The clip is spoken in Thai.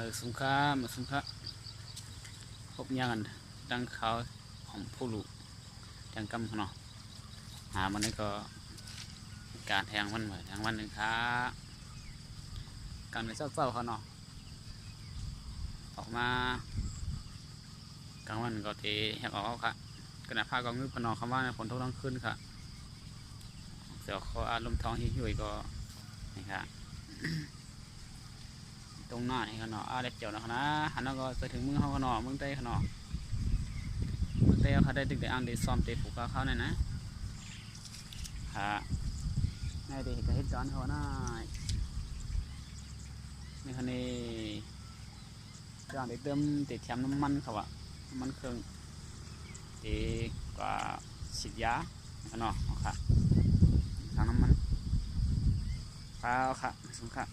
ออสงครามสงคราพบยังกันดังเขาของผู้ลูกจังกำเขนาะหามันนี่ก็การแทงมันเหมือนแทงมันหนึ่งครับการไปเศร้าๆเขาเนาะออกมากลางวันก็เทแหกออกค่ะกระดาษผ้ากองงืบพนอคำว่าฝนตกทั้งคืนค่ะเสียวคออารมณ์ท้องหิ้วๆก็นี่ค่ะ ตรงหน้านี่ขนาะอาเล็บเจียวนะเขานะหันแล้วก็ไปถึงมือเขาขนาะมือเต้ขนาะมือเต้เขาได้ดึกได้อ่านได้ซ้อมเตะผูกเขาเนี่ยนะฮะในเด็กก็เฮ็ดจอนเขาหนะนี่คันนี้จอนได้เติมเติดแถมน้ำมันเขาอะน้ำมันเครื่องเตีกว่าฉีดยาขนาะเอาค่ะทางน้ำมันเปล่าค่ะสมค่ะ